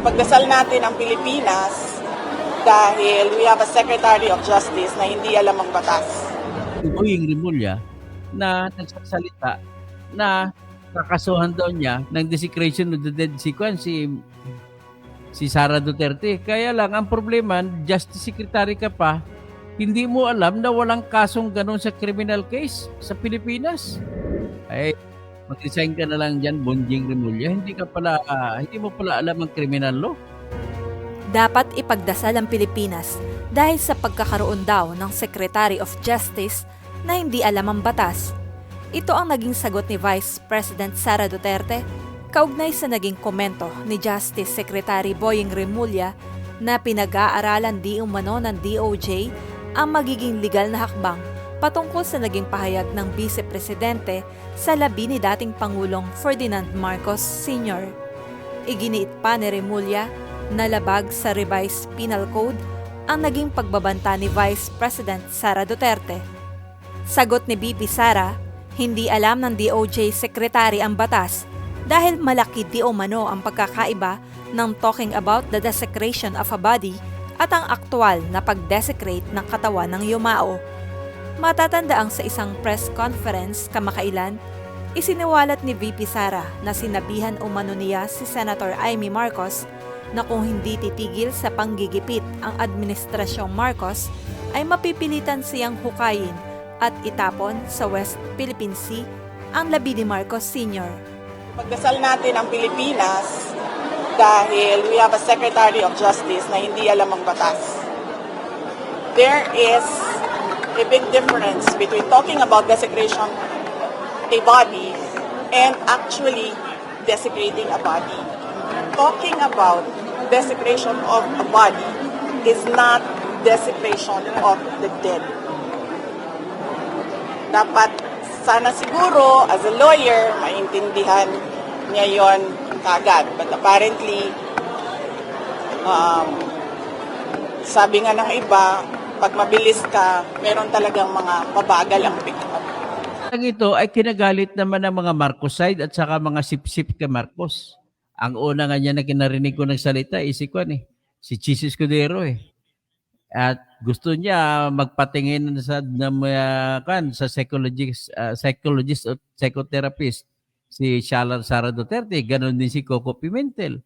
ipagdasal natin ang Pilipinas dahil we have a Secretary of Justice na hindi alam ang batas. Boying Rimulya na nagsasalita na kakasuhan daw niya ng desecration of the dead sequence si si Sara Duterte. Kaya lang ang problema, Justice Secretary ka pa, hindi mo alam na walang kasong ganun sa criminal case sa Pilipinas. Ay, mag-resign ka na lang dyan, Bonjing Rimulya. Hindi ka pala, ah, hindi mo pala alam ang criminal law. Dapat ipagdasal ang Pilipinas dahil sa pagkakaroon daw ng Secretary of Justice na hindi alam ang batas. Ito ang naging sagot ni Vice President Sara Duterte kaugnay sa naging komento ni Justice Secretary Boying Remulla na pinag-aaralan di umano ng DOJ ang magiging legal na hakbang patungkol sa naging pahayag ng Vice Presidente sa labi ni dating Pangulong Ferdinand Marcos Sr. Iginiit pa ni Remulla na labag sa revised penal code ang naging pagbabanta ni Vice President Sara Duterte. Sagot ni BP Sara, hindi alam ng DOJ Secretary ang batas dahil malaki di umano ang pagkakaiba ng talking about the desecration of a body at ang aktwal na pag-desecrate ng katawan ng yumao. Matatandaang sa isang press conference kamakailan, isiniwalat ni VP Sara na sinabihan umano niya si Senator Amy Marcos na kung hindi titigil sa panggigipit ang administrasyong Marcos ay mapipilitan siyang hukayin at itapon sa West Philippine Sea ang labi ni Marcos Sr. Pagdasal natin ang Pilipinas dahil we have a Secretary of Justice na hindi alam ang batas. There is a big difference between talking about desecration a body and actually desecrating a body. Talking about desecration of a body is not desecration of the dead. Dapat sana siguro as a lawyer maintindihan niya yon kagad. But apparently, um, sabi nga ng iba, pag mabilis ka, meron talagang mga mabagal ang pick up. Ang ito ay kinagalit naman ng mga Marcoside at saka mga sip-sip kay Marcos. Ang una nga niya na kinarinig ko ng salita ay si Kwan eh. Si Chis Escudero eh. At gusto niya magpatingin sa na mga kan sa psychologist uh, psychologist o psychotherapist si Shala Sara Duterte, ganon din si Coco Pimentel.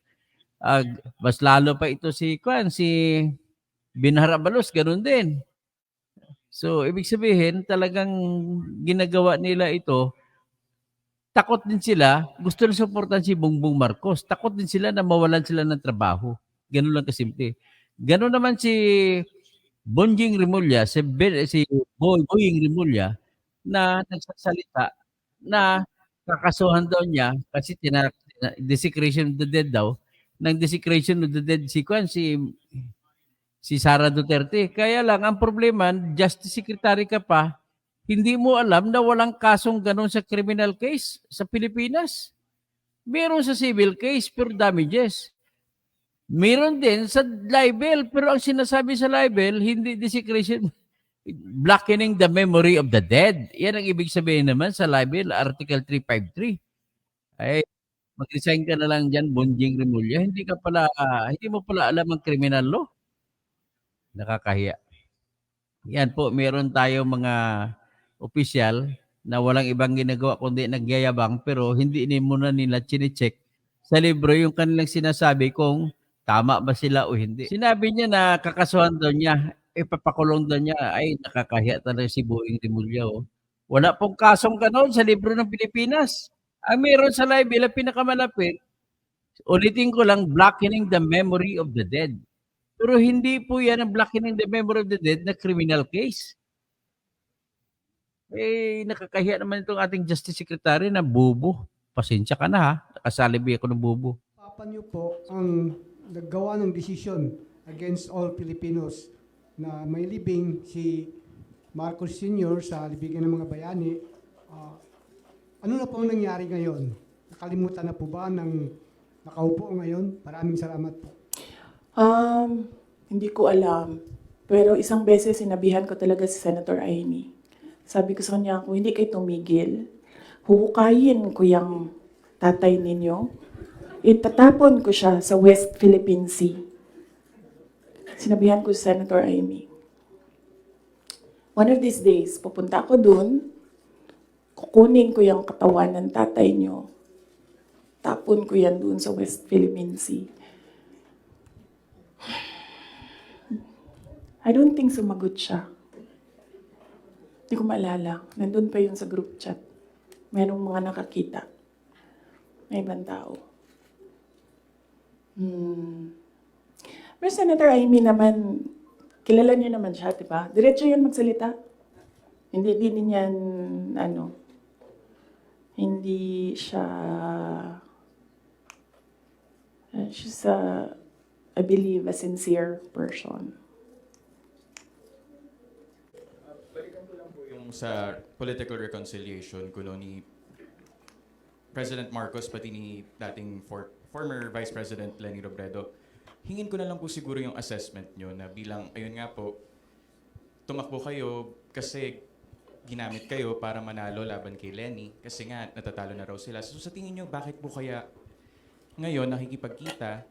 Uh, mas lalo pa ito si Kwan, si Binhara Balos, ganon din. So, ibig sabihin, talagang ginagawa nila ito, takot din sila, gusto nila supportan si Bongbong Marcos, takot din sila na mawalan sila ng trabaho. Ganun lang kasimple. Ganun naman si Bonjing Rimulya, si, ben, si Boy, Boying Rimulya, na nagsasalita na kakasuhan daw niya kasi tina, desecration of the dead daw, ng desecration of the dead sequence si si Sara Duterte. Kaya lang, ang problema, Justice Secretary ka pa, hindi mo alam na walang kasong ganun sa criminal case sa Pilipinas. Meron sa civil case, pero damages. Meron din sa libel, pero ang sinasabi sa libel, hindi desecration, blackening the memory of the dead. Yan ang ibig sabihin naman sa libel, Article 353. Ay, mag-resign ka na lang dyan, Bonjing Remulla. Hindi ka pala, ah, hindi mo pala alam ang criminal law nakakahiya. Yan po, meron tayo mga opisyal na walang ibang ginagawa kundi nagyayabang pero hindi ni muna nila chinecheck sa libro yung kanilang sinasabi kung tama ba sila o hindi. Sinabi niya na kakasuhan daw niya, ipapakulong daw niya, ay nakakahiya talaga si Boeing Rimulya. Oh. Wala pong kasong ganon sa libro ng Pilipinas. Ang meron sa libel, ang pinakamalapit, ulitin ko lang, blackening the memory of the dead. Pero hindi po yan ang blocking the memory of the dead na criminal case. Eh, nakakahiya naman itong ating Justice Secretary na bubo. Pasensya ka na ha. Nakasalibi ako ng bubo. Papa niyo po ang naggawa ng desisyon against all Filipinos na may libing si Marcos Sr. sa libigan ng mga bayani. Ah, ano na po ang nangyari ngayon? Nakalimutan na po ba ng nakaupo ngayon? Maraming salamat po. Um, hindi ko alam. Pero isang beses sinabihan ko talaga si Senator Amy. Sabi ko sa kanya, kung hindi kayo tumigil, huhukayin ko yung tatay ninyo. itatapon ko siya sa West Philippine Sea. Sinabihan ko si Senator Amy. One of these days, pupunta ako dun, kukunin ko yung katawan ng tatay niyo, tapon ko yan dun sa West Philippine Sea. I don't think sumagot siya. Hindi ko maalala. Nandun pa yun sa group chat. Merong mga nakakita. May ibang tao. Hmm. Pero Senator Amy naman, kilala niyo naman siya, di ba? Diretso yun magsalita. Hindi din yan, ano, hindi siya, uh, she's a, I believe, a sincere person. Balikan ko lang po yung sa political reconciliation kuno ni President Marcos pati ni dating for, former Vice President Lenny Robredo. Hingin ko na lang po siguro yung assessment nyo na bilang, ayun nga po, tumakbo kayo kasi ginamit kayo para manalo laban kay Lenny kasi nga natatalo na raw sila. So sa tingin nyo, bakit po kaya ngayon nakikipagkita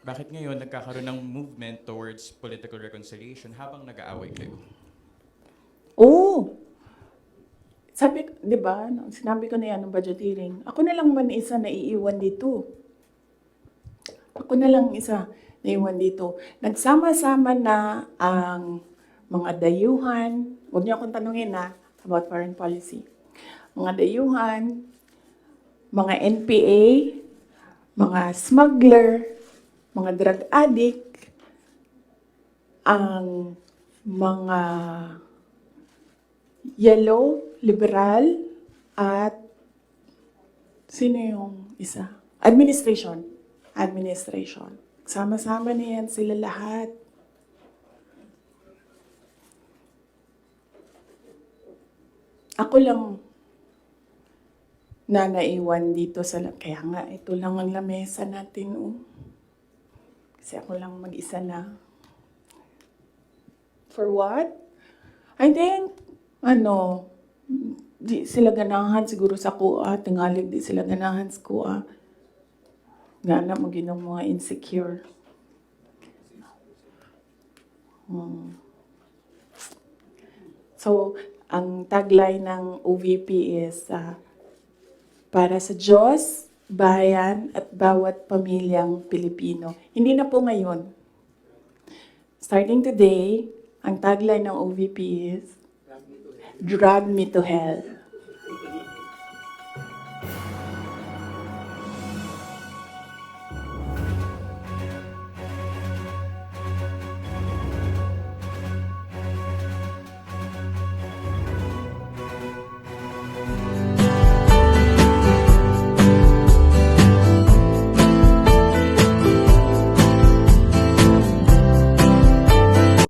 bakit ngayon nagkakaroon ng movement towards political reconciliation habang nag-aaway kayo? Oo. Sabi, di ba, nung sinabi ko na yan ng budget hearing, ako na lang man isa na iiwan dito. Ako na lang isa na iwan dito. Nagsama-sama na ang mga dayuhan, huwag niyo akong tanungin na about foreign policy. Mga dayuhan, mga NPA, mga smuggler, mga drug addict, ang mga yellow, liberal, at sino yung isa? Administration. Administration. Sama-sama na yan sila lahat. Ako lang na naiwan dito sa kaya nga ito lang ang lamesa natin oh. Kasi ako lang mag-isa na. For what? I think ano, di sila ganahan siguro sa kuha, tingalig di sila ganahan sa kuha. Nga na maginong mga insecure. Hmm. So, ang tagline ng OVP is ah, para sa Diyos, bayan at bawat pamilyang Pilipino. Hindi na po ngayon. Starting today, ang tagline ng OVP is Drag me to hell.